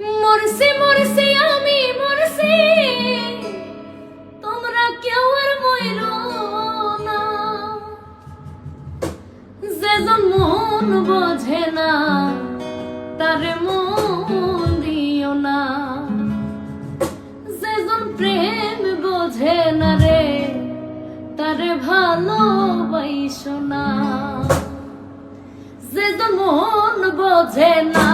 মরছি মরছি আমি মরছি তোমরা কেউ আর মইল না। যেজন মন বোঝে না, তারে মন দিও না। যেজন প্রেম বোঝে না রে, তারে ভালোবাইস না। যেজন মন বোঝে না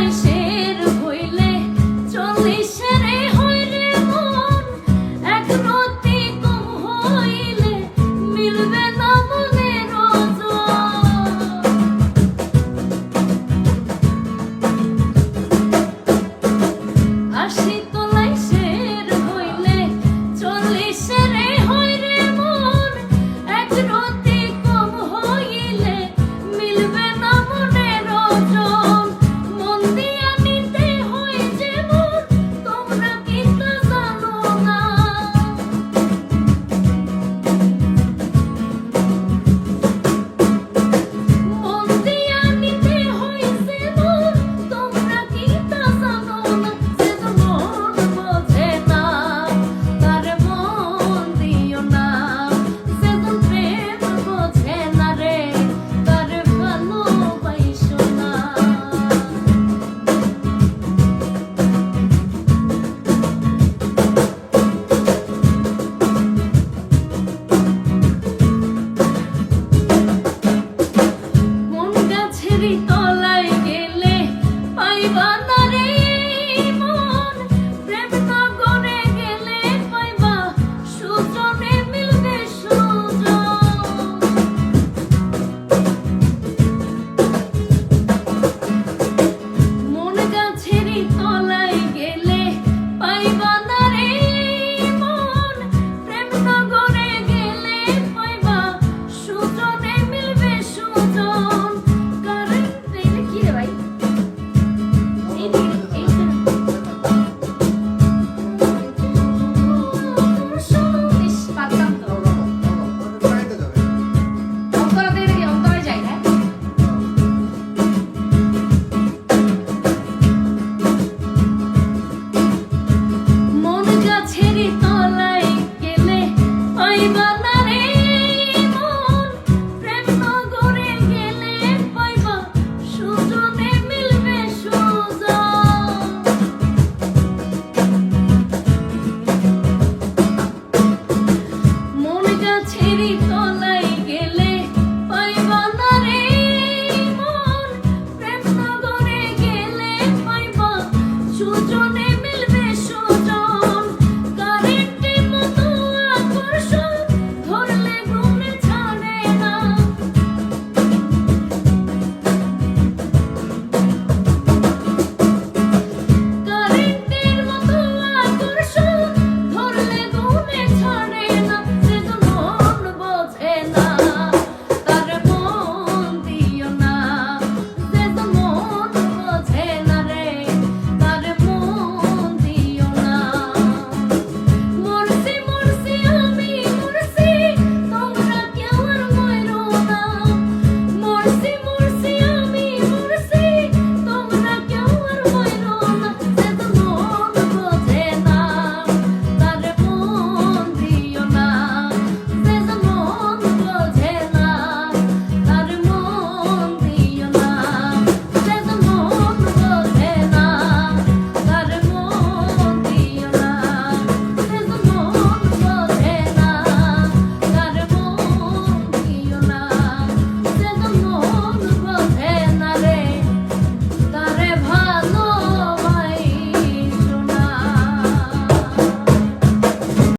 my shit.